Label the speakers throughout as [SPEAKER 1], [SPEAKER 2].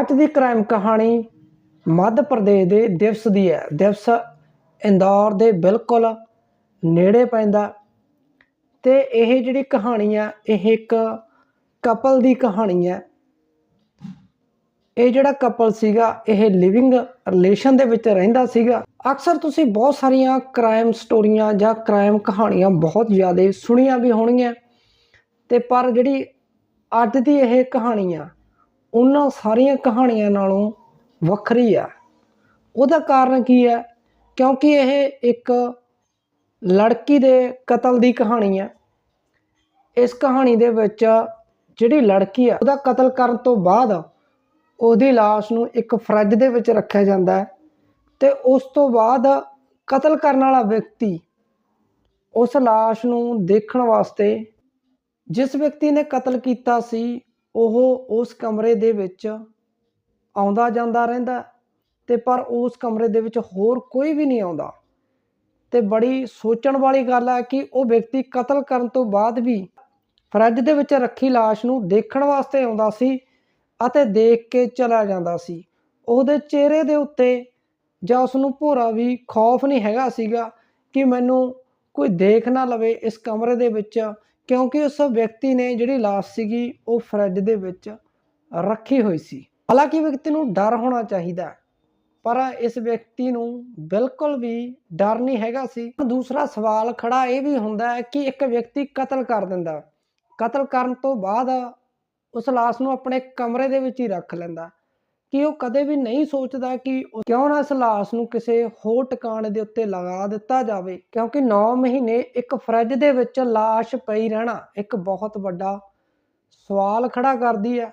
[SPEAKER 1] ਅੱਜ ਦੀ ਕ੍ਰਾਈਮ ਕਹਾਣੀ ਮੱਧ ਪ੍ਰਦੇਸ਼ ਦੇ ਦਿਵਸ ਦੀ ਹੈ। ਦਿਵਸ ਇੰਦੌਰ ਦੇ ਬਿਲਕੁਲ ਨੇੜੇ ਪੈਂਦਾ ਤੇ ਇਹ ਜਿਹੜੀ ਕਹਾਣੀ ਆ, ਇਹ ਇੱਕ ਕਪਲ ਦੀ ਕਹਾਣੀ ਹੈ। ਇਹ ਜਿਹੜਾ ਕਪਲ ਸੀਗਾ, ਇਹ ਲਿਵਿੰਗ ਰਿਲੇਸ਼ਨ ਦੇ ਵਿੱਚ ਰਹਿੰਦਾ ਸੀਗਾ। ਅਕਸਰ ਤੁਸੀਂ ਬਹੁਤ ਸਾਰੀਆਂ ਕ੍ਰਾਈਮ ਸਟੋਰੀਆਂ ਜਾਂ ਕ੍ਰਾਈਮ ਕਹਾਣੀਆਂ ਬਹੁਤ ਜ਼ਿਆਦਾ ਸੁਣੀਆਂ ਵੀ ਹੋਣਗੀਆਂ। ਤੇ ਪਰ ਜਿਹੜੀ ਅੱਜ ਦੀ ਇਹ ਕਹਾਣੀ ਆ ਉਹਨਾਂ ਸਾਰੀਆਂ ਕਹਾਣੀਆਂ ਨਾਲੋਂ ਵੱਖਰੀ ਆ। ਉਹਦਾ ਕਾਰਨ ਕੀ ਹੈ ਕਿਉਂਕਿ ਇਹ ਇੱਕ ਲੜਕੀ ਦੇ ਕਤਲ ਦੀ ਕਹਾਣੀ ਹੈ ਇਸ ਕਹਾਣੀ ਦੇ ਵਿੱਚ ਜਿਹੜੀ ਲੜਕੀ ਆ, ਉਹਦਾ ਕਤਲ ਕਰਨ ਤੋਂ ਬਾਅਦ ਉਹਦੀ ਲਾਸ਼ ਨੂੰ ਇੱਕ ਫਰਿੱਜ ਦੇ ਵਿੱਚ ਰੱਖਿਆ ਜਾਂਦਾ ਹੈ ਤੇ ਉਸ ਤੋਂ ਬਾਅਦ ਕਤਲ ਕਰਨ ਵਾਲਾ ਵਿਅਕਤੀ ਉਸ ਲਾਸ਼ ਨੂੰ ਦੇਖਣ ਵਾਸਤੇ, ਜਿਸ ਵਿਅਕਤੀ ਨੇ ਕਤਲ ਕੀਤਾ ਸੀ ਉਹ ਉਸ ਕਮਰੇ ਦੇ ਵਿੱਚ ਆਉਂਦਾ ਜਾਂਦਾ ਰਹਿੰਦਾ ਤੇ ਪਰ ਉਸ ਕਮਰੇ ਦੇ ਵਿੱਚ ਹੋਰ ਕੋਈ ਵੀ ਨਹੀਂ ਆਉਂਦਾ। ਤੇ ਬੜੀ ਸੋਚਣ ਵਾਲੀ ਗੱਲ ਹੈ ਕਿ ਉਹ ਵਿਅਕਤੀ ਕਤਲ ਕਰਨ ਤੋਂ ਬਾਅਦ ਵੀ ਫਰਿੱਜ ਦੇ ਵਿੱਚ ਰੱਖੀ ਲਾਸ਼ ਨੂੰ ਦੇਖਣ ਵਾਸਤੇ ਆਉਂਦਾ ਸੀ ਅਤੇ ਦੇਖ ਕੇ ਚਲਾ ਜਾਂਦਾ ਸੀ। ਉਹਦੇ ਚਿਹਰੇ ਦੇ ਉੱਤੇ ਜਾਂ ਉਸ ਨੂੰ ਭੋਰਾ ਵੀ ਖੌਫ ਨਹੀਂ ਹੈਗਾ ਸੀਗਾ ਕਿ ਮੈਨੂੰ ਕੋਈ ਦੇਖ ਨਾ ਲਵੇ ਇਸ ਕਮਰੇ ਦੇ ਵਿੱਚ ਕਿਉਂਕਿ ਉਸ ਵਿਅਕਤੀ ਨੇ ਜਿਹੜੀ ਲਾਸ਼ ਸੀਗੀ, ਉਹ ਫਰਿੱਜ ਦੇ ਵਿੱਚ ਰੱਖੀ ਹੋਈ ਸੀ। ਹਾਲਾਂਕਿ ਵਿਅਕਤੀ ਨੂੰ ਡਰ ਹੋਣਾ ਚਾਹੀਦਾ ਪਰ ਇਸ ਵਿਅਕਤੀ ਨੂੰ ਬਿਲਕੁਲ ਵੀ ਡਰ ਨਹੀਂ ਹੈਗਾ ਸੀ। ਦੂਸਰਾ ਸਵਾਲ ਖੜਾ ਇਹ ਵੀ ਹੁੰਦਾ ਹੈ ਕਿ ਇੱਕ ਵਿਅਕਤੀ ਕਤਲ ਕਰ ਦਿੰਦਾ ਕਤਲ ਕਰਨ ਤੋਂ ਬਾਅਦ ਉਸ ਲਾਸ਼ ਨੂੰ ਆਪਣੇ ਕਮਰੇ ਦੇ ਵਿੱਚ ਹੀ ਰੱਖ ਲੈਂਦਾ ਕਿ ਉਹ ਕਦੇ ਵੀ ਨਹੀਂ ਸੋਚਦਾ ਕਿ ਕਿਉਂ ਨਾ ਇਸ ਲਾਸ਼ ਨੂੰ ਕਿਸੇ ਹੋਰ ਟਿਕਾਣੇ ਦੇ ਉੱਤੇ ਲਗਾ ਦਿੱਤਾ ਜਾਵੇ, ਕਿਉਂਕਿ 9 ਮਹੀਨੇ ਇੱਕ ਫਰਿੱਜ ਦੇ ਵਿੱਚ ਲਾਸ਼ ਪਈ ਰਹਿਣਾ ਇੱਕ ਬਹੁਤ ਵੱਡਾ ਸਵਾਲ ਖੜਾ ਕਰਦੀ ਹੈ।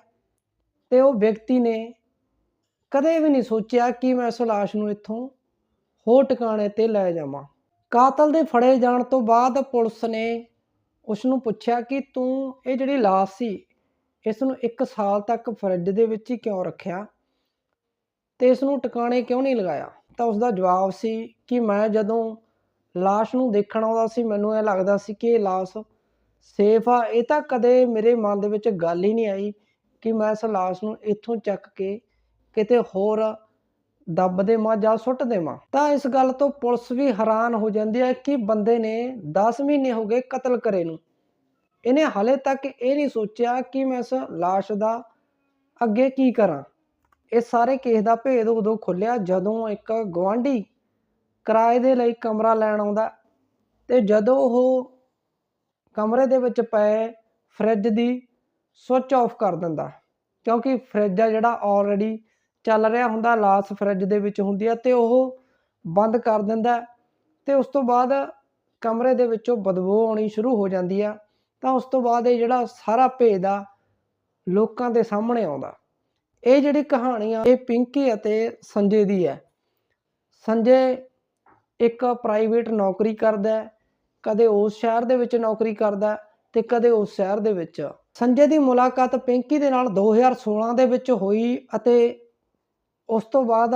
[SPEAKER 1] ਤੇ ਉਹ ਵਿਅਕਤੀ ਨੇ ਕਦੇ ਵੀ ਨਹੀਂ ਸੋਚਿਆ ਕਿ ਮੈਂ ਇਸ ਲਾਸ਼ ਨੂੰ ਇੱਥੋਂ ਹੋਰ ਟਿਕਾਣੇ ਤੇ ਲੈ ਜਾਵਾਂ। ਕਾਤਲ ਦੇ ਫੜੇ ਜਾਣ ਤੋਂ ਬਾਅਦ ਪੁਲਿਸ ਨੇ ਉਸ ਨੂੰ ਪੁੱਛਿਆ ਕਿ ਤੂੰ ਇਹ ਜਿਹੜੀ ਲਾਸ਼ ਸੀ, ਇਸ ਨੂੰ 1 ਸਾਲ ਤੱਕ ਫਰਿੱਜ ਦੇ ਵਿੱਚ ਹੀ ਕਿਉਂ ਰੱਖਿਆ? ਤੇ ਇਸ ਨੂੰ ਟਿਕਾਣੇ ਕਿਉਂ ਨਹੀਂ ਲਗਾਇਆ? ਤਾਂ ਉਸ ਦਾ ਜਵਾਬ ਸੀ ਕਿ ਮੈਂ ਜਦੋਂ ਲਾਸ਼ ਨੂੰ ਦੇਖਣ ਆਉਂਦਾ ਸੀ, ਮੈਨੂੰ ਇਹ ਲੱਗਦਾ ਸੀ ਕਿ ਇਹ ਲਾਸ਼ ਸੇਫ ਆ। ਇਹ ਤਾਂ ਕਦੇ ਮੇਰੇ ਮਨ ਦੇ ਵਿੱਚ ਗੱਲ ਹੀ ਨਹੀਂ ਆਈ ਕਿ ਮੈਂ ਇਸ ਲਾਸ਼ ਨੂੰ ਇੱਥੋਂ ਚੱਕ ਕੇ ਕਿਤੇ ਹੋਰ ਦੱਬ ਦੇਵਾਂ ਜਾਂ ਸੁੱਟ ਦੇਵਾਂ। ਤਾਂ ਇਸ ਗੱਲ ਤੋਂ ਪੁਲਿਸ ਵੀ ਹੈਰਾਨ ਹੋ ਜਾਂਦੀ ਹੈ ਕਿ ਬੰਦੇ ਨੇ 10 ਮਹੀਨੇ ਹੋ ਗਏ ਕਤਲ ਕਰੇ ਨੂੰ। ਇਹਨੇ ਹਾਲੇ ਤੱਕ ਇਹ ਨਹੀਂ ਸੋਚਿਆ ਕਿ ਮੈਂ ਇਸ ਲਾਸ਼ ਦਾ ਅੱਗੇ ਕੀ ਕਰਾਂ। ਇਹ ਸਾਰੇ ਕੇਸ ਦਾ ਭੇਦ ਉਦੋਂ ਖੁੱਲਿਆ ਜਦੋਂ ਇੱਕ ਗਵਾਂਢੀ ਕਿਰਾਏ ਦੇ ਲਈ ਕਮਰਾ ਲੈਣ ਆਉਂਦਾ ਤੇ ਜਦੋਂ ਉਹ ਕਮਰੇ ਦੇ ਵਿੱਚ ਪਏ, ਫਰਿੱਜ ਦੀ ਸੁੱਚ ਆਫ ਕਰ ਦਿੰਦਾ। ਕਿਉਂਕਿ ਫਰਿੱਜ ਆ ਜਿਹੜਾ ਆਲਰੇਡੀ ਚੱਲ ਰਿਹਾ ਹੁੰਦਾ, ਲਾਸ ਫਰਿੱਜ ਦੇ ਵਿੱਚ ਹੁੰਦੀ ਆ ਤੇ ਉਹ ਬੰਦ ਕਰ ਦਿੰਦਾ ਤੇ ਉਸ ਤੋਂ ਬਾਅਦ ਕਮਰੇ ਦੇ ਵਿੱਚੋਂ ਬਦਬੂ ਆਉਣੀ ਸ਼ੁਰੂ ਹੋ ਜਾਂਦੀ ਆ ਤਾਂ ਉਸ ਤੋਂ ਬਾਅਦ ਇਹ ਜਿਹੜਾ ਸਾਰਾ ਭੇਦ ਆ ਲੋਕਾਂ ਦੇ ਸਾਹਮਣੇ ਆਉਂਦਾ। ਇਹ ਜਿਹੜੀ ਕਹਾਣੀ ਆ, ਇਹ ਪਿੰਕੀ ਅਤੇ ਸੰਜੇ ਦੀ ਹੈ। ਸੰਜੇ ਇੱਕ ਪ੍ਰਾਈਵੇਟ ਨੌਕਰੀ ਕਰਦਾ ਕਦੇ ਉਸ ਸ਼ਹਿਰ ਦੇ ਵਿੱਚ ਨੌਕਰੀ ਕਰਦਾ ਹੈ ਤੇ ਕਦੇ ਉਸ ਸ਼ਹਿਰ ਦੇ ਵਿੱਚ। ਸੰਜੇ ਦੀ ਮੁਲਾਕਾਤ ਪਿੰਕੀ ਦੇ ਨਾਲ 2016 ਦੇ ਵਿੱਚ ਹੋਈ ਅਤੇ ਉਸ ਤੋਂ ਬਾਅਦ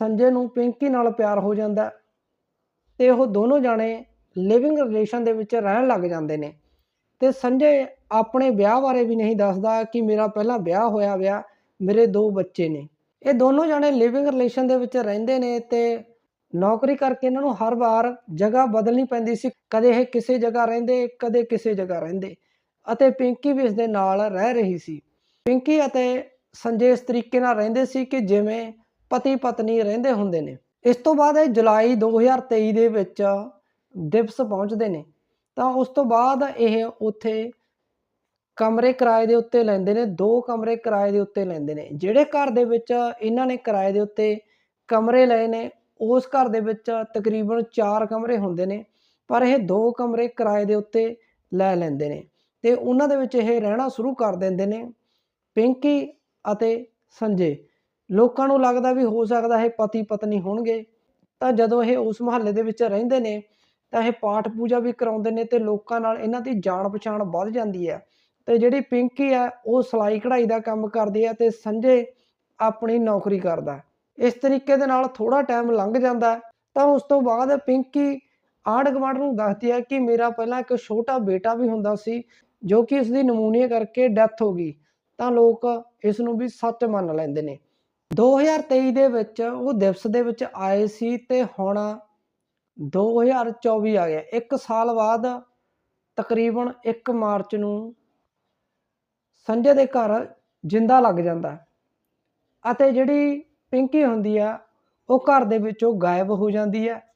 [SPEAKER 1] ਸੰਜੇ ਨੂੰ ਪਿੰਕੀ ਨਾਲ ਪਿਆਰ ਹੋ ਜਾਂਦਾ ਹੈ ਤੇ ਉਹ ਦੋਨੋਂ ਜਾਣੇ ਲਿਵਿੰਗ ਰਿਲੇਸ਼ਨ ਦੇ ਵਿੱਚ ਰਹਿਣ ਲੱਗ ਜਾਂਦੇ ਨੇ। ਤੇ ਸੰਜੇ ਆਪਣੇ ਵਿਆਹ ਬਾਰੇ ਵੀ ਨਹੀਂ ਦੱਸਦਾ ਕਿ ਮੇਰਾ ਪਹਿਲਾਂ ਵਿਆਹ ਹੋਇਆ ਵਿਆਹ ਮੇਰੇ ਦੋ ਬੱਚੇ ਨੇ। ਇਹ ਦੋਨੋਂ ਜਣੇ ਲਿਵਿੰਗ ਰਿਲੇਸ਼ਨ ਦੇ ਵਿੱਚ ਰਹਿੰਦੇ ਨੇ ਤੇ ਨੌਕਰੀ ਕਰਕੇ ਇਹਨਾਂ ਨੂੰ ਹਰ ਵਾਰ ਜਗ੍ਹਾ ਬਦਲਣੀ ਪੈਂਦੀ ਸੀ। ਕਦੇ ਇਹ ਕਿਸੇ ਜਗ੍ਹਾ ਰਹਿੰਦੇ, ਕਦੇ ਕਿਸੇ ਜਗ੍ਹਾ ਰਹਿੰਦੇ ਅਤੇ ਪਿੰਕੀ ਵੀ ਇਸ ਦੇ ਨਾਲ ਰਹਿ ਰਹੀ ਸੀ। ਪਿੰਕੀ ਅਤੇ ਸੰਜੇ ਇਸ ਤਰੀਕੇ ਨਾਲ ਰਹਿੰਦੇ ਸੀ ਕਿ ਜਿਵੇਂ ਪਤੀ ਪਤਨੀ ਰਹਿੰਦੇ ਹੁੰਦੇ ਨੇ। ਇਸ ਤੋਂ ਬਾਅਦ ਇਹ ਜੁਲਾਈ 2023 ਦੇ ਵਿੱਚ ਦਿਵਸ ਪਹੁੰਚਦੇ ਨੇ। ਤਾਂ ਉਸ ਤੋਂ ਬਾਅਦ ਇਹ ਉੱਥੇ ਕਮਰੇ ਕਿਰਾਏ ਦੇ ਉੱਤੇ ਲੈਂਦੇ ਨੇ, ਦੋ ਕਮਰੇ ਕਿਰਾਏ ਦੇ ਉੱਤੇ ਲੈਂਦੇ ਨੇ। ਜਿਹੜੇ ਘਰ ਦੇ ਵਿੱਚ ਇਹਨਾਂ ਨੇ ਕਿਰਾਏ ਦੇ ਉੱਤੇ ਕਮਰੇ ਲਏ ਨੇ, ਉਸ ਘਰ ਦੇ ਵਿੱਚ ਤਕਰੀਬਨ 4 ਕਮਰੇ ਹੁੰਦੇ ਨੇ, ਪਰ ਇਹ ਦੋ ਕਮਰੇ ਕਿਰਾਏ ਦੇ ਉੱਤੇ ਲੈ ਲੈਂਦੇ ਨੇ। ਤੇ ਉਹਨਾਂ ਦੇ ਵਿੱਚ ਇਹ ਰਹਿਣਾ ਸ਼ੁਰੂ ਕਰ ਦਿੰਦੇ ਨੇ, ਪਿੰਕੀ ਅਤੇ ਸੰਜੇ। ਲੋਕਾਂ ਨੂੰ ਲੱਗਦਾ ਵੀ ਹੋ ਸਕਦਾ ਇਹ ਪਤੀ ਪਤਨੀ ਹੋਣਗੇ। ਤਾਂ ਜਦੋਂ ਇਹ ਉਸ ਮੁਹੱਲੇ ਦੇ ਵਿੱਚ ਰਹਿੰਦੇ ਨੇ, ਤਾਂ ਇਹ ਪਾਠ ਪੂਜਾ ਵੀ ਕਰਾਉਂਦੇ ਨੇ ਤੇ ਲੋਕਾਂ ਨਾਲ ਇਹਨਾਂ ਦੀ ਜਾਣ ਪਛਾਣ ਵੱਧ ਜਾਂਦੀ ਹੈ। ਤੇ ਜਿਹੜੀ ਪਿੰਕੀ ਹੈ ਉਹ ਸਿਲਾਈ ਕਢਾਈ ਦਾ ਕੰਮ ਕਰਦੀ ਹੈ ਤੇ ਸੰਜੇ ਆਪਣੀ ਨੌਕਰੀ ਕਰਦਾ। ਇਸ ਤਰੀਕੇ ਦੇ ਨਾਲ ਥੋੜਾ ਟਾਈਮ ਲੰਘ ਜਾਂਦਾ ਤਾਂ ਉਸ ਤੋਂ ਬਾਅਦ ਪਿੰਕੀ ਆੜ ਗੁਆਂਢ ਨੂੰ ਦੱਸਦੀ ਹੈ ਕਿ ਮੇਰਾ ਪਹਿਲਾਂ ਇੱਕ ਛੋਟਾ ਬੇਟਾ ਵੀ ਹੁੰਦਾ ਸੀ, ਜੋ ਕਿ ਉਸ ਦੀ ਨਮੂਨੀਆ ਕਰਕੇ ਡੈਥ ਹੋ ਗਈ। ਤਾਂ ਲੋਕ ਇਸ ਨੂੰ ਵੀ ਸੱਚ ਮੰਨ ਲੈਂਦੇ ਨੇ। 2023 ਦੇ ਵਿੱਚ ਉਹ ਦਿਵਸ ਦੇ ਵਿੱਚ ਆਏ ਸੀ ਤੇ ਹੁਣ 2024 ਆ ਗਿਆ। ਇੱਕ ਸਾਲ ਬਾਅਦ ਤਕਰੀਬਨ 1 ਮਾਰਚ ਨੂੰ ਸੰਜੇ ਦੇ ਘਰ ਜਿੰਦਾ ਲੱਗ ਜਾਂਦਾ ਅਤੇ ਜਿਹੜੀ ਪਿੰਕੀ ਹੁੰਦੀ ਆ, ਉਹ ਘਰ ਦੇ ਵਿੱਚੋਂ ਗਾਇਬ ਹੋ ਜਾਂਦੀ ਹੈ।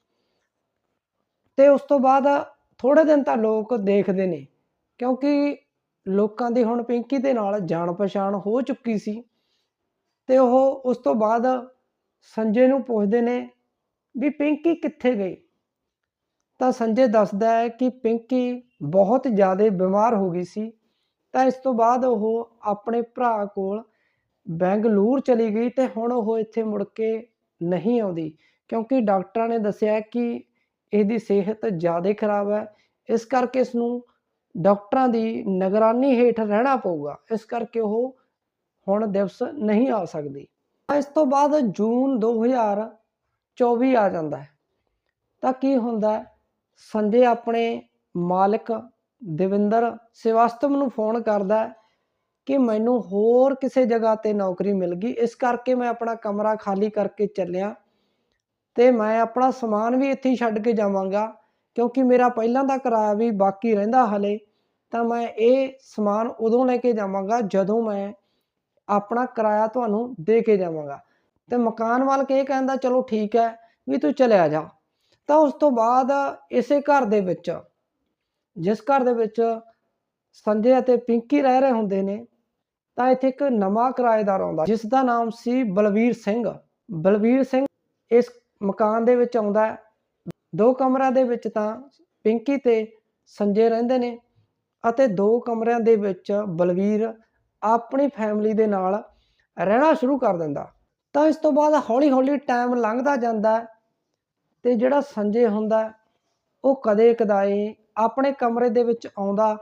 [SPEAKER 1] ਤੇ ਉਸ ਤੋਂ ਬਾਅਦ ਥੋੜੇ ਦਿਨ ਤਾਂ ਲੋਕ ਦੇਖਦੇ ਨੇ, ਕਿਉਂਕਿ ਲੋਕਾਂ ਦੀ ਹੁਣ ਪਿੰਕੀ ਦੇ ਨਾਲ ਜਾਣ ਪਛਾਣ ਹੋ ਚੁੱਕੀ ਸੀ। ਤੇ ਉਹ ਉਸ ਤੋਂ ਬਾਅਦ ਸੰਜੇ ਨੂੰ ਪੁੱਛਦੇ ਨੇ ਵੀ ਪਿੰਕੀ ਕਿੱਥੇ ਗਈ? ਤਾਂ ਸੰਜੇ ਦੱਸਦਾ ਹੈ ਕਿ ਪਿੰਕੀ ਬਹੁਤ ਜ਼ਿਆਦਾ ਬਿਮਾਰ ਹੋ ਗਈ ਸੀ। ਤਾਂ ਇਸ ਤੋਂ ਬਾਅਦ ਉਹ ਆਪਣੇ ਭਰਾ ਕੋਲ ਬੈਂਗਲੂਰ ਚਲੀ ਗਈ ਤੇ ਹੁਣ ਉਹ ਇੱਥੇ ਮੁੜ ਕੇ ਨਹੀਂ ਆਉਂਦੀ, ਕਿਉਂਕਿ ਡਾਕਟਰਾਂ ਨੇ ਦੱਸਿਆ ਕਿ ਇਹਦੀ ਸਿਹਤ ਜ਼ਿਆਦਾ ਖਰਾਬ ਹੈ। ਇਸ ਕਰਕੇ ਇਸ ਨੂੰ ਡਾਕਟਰਾਂ ਦੀ ਨਿਗਰਾਨੀ ਹੇਠ ਰਹਿਣਾ ਪਊਗਾ। ਇਸ ਕਰਕੇ ਉਹ ਹੁਣ ਦਿਵਸ ਨਹੀਂ ਆ ਸਕਦੀ। ਇਸ ਤੋਂ ਬਾਅਦ ਜੂਨ 2024 ਆ ਜਾਂਦਾ ਹੈ। ਤਾਂ ਕੀ ਹੁੰਦਾ ਸੰਜੇ ਆਪਣੇ ਮਾਲਕ ਦਵਿੰਦਰ ਸ੍ਰੀਵਾਸਤਵ ਨੂੰ ਫੋਨ ਕਰਦਾ ਕਿ ਮੈਨੂੰ ਹੋਰ ਕਿਸੇ ਜਗ੍ਹਾ ਤੇ ਨੌਕਰੀ ਮਿਲ ਗਈ। ਇਸ ਕਰਕੇ ਮੈਂ ਆਪਣਾ ਕਮਰਾ ਖਾਲੀ ਕਰਕੇ ਚੱਲਿਆ ਤੇ ਮੈਂ ਆਪਣਾ ਸਮਾਨ ਵੀ ਇੱਥੇ ਹੀ ਛੱਡ ਕੇ ਜਾਵਾਂਗਾ, ਕਿਉਂਕਿ ਮੇਰਾ ਪਹਿਲਾਂ ਦਾ ਕਿਰਾਇਆ ਵੀ ਬਾਕੀ ਰਹਿੰਦਾ ਹਲੇ, ਤਾਂ ਮੈਂ ਇਹ ਸਮਾਨ ਉਦੋਂ ਲੈ ਕੇ ਜਾਵਾਂਗਾ ਜਦੋਂ ਮੈਂ ਆਪਣਾ ਕਿਰਾਇਆ ਤੁਹਾਨੂੰ ਦੇ ਕੇ ਜਾਵਾਂਗਾ। ਤੇ ਮਕਾਨ ਮਾਲਕ ਇਹ ਕਹਿੰਦਾ, ਚਲੋ ਠੀਕ ਹੈ, ਵੀ ਤੂੰ ਚਲਿਆ ਜਾ। ਤਾਂ ਉਸ ਤੋਂ ਬਾਅਦ ਇਸੇ ਘਰ ਦੇ ਵਿੱਚ ਜਿਸ ਘਰ ਦੇ ਵਿੱਚ ਸੰਜੇ ਅਤੇ ਪਿੰਕੀ ਰਹਿ ਰਹੇ ਹੁੰਦੇ ਨੇ, ਤਾਂ ਇੱਥੇ ਇੱਕ ਨਵਾਂ ਕਿਰਾਏਦਾਰ ਆਉਂਦਾ। ਜਿਸ ਦਾ ਨਾਮ ਸੀ ਬਲਵੀਰ ਸਿੰਘ। ਬਲਵੀਰ ਸਿੰਘ ਇਸ ਮਕਾਨ ਦੇ ਵਿੱਚ ਆਉਂਦਾ ਹੈ। ਦੋ ਕਮਰਿਆਂ ਦੇ ਵਿੱਚ ਤਾਂ ਪਿੰਕੀ ਤੇ ਸੰਜੇ ਰਹਿੰਦੇ ਨੇ ਅਤੇ ਦੋ ਕਮਰਿਆਂ ਦੇ ਵਿੱਚ ਬਲਵੀਰ ਆਪਣੀ ਫੈਮਿਲੀ ਦੇ ਨਾਲ ਰਹਿਣਾ ਸ਼ੁਰੂ ਕਰ ਦਿੰਦਾ। ਤਾਂ ਇਸ ਤੋਂ ਬਾਅਦ ਹੌਲੀ-ਹੌਲੀ ਟਾਈਮ ਲੰਘਦਾ ਜਾਂਦਾ ਹੈ ਤੇ ਜਿਹੜਾ ਸੰਜੇ ਹੁੰਦਾ ਉਹ ਕਦੇ ਕਦਾਈ ਆਪਣੇ ਕਮਰੇ ਦੇ ਵਿੱਚ ਆਉਂਦਾ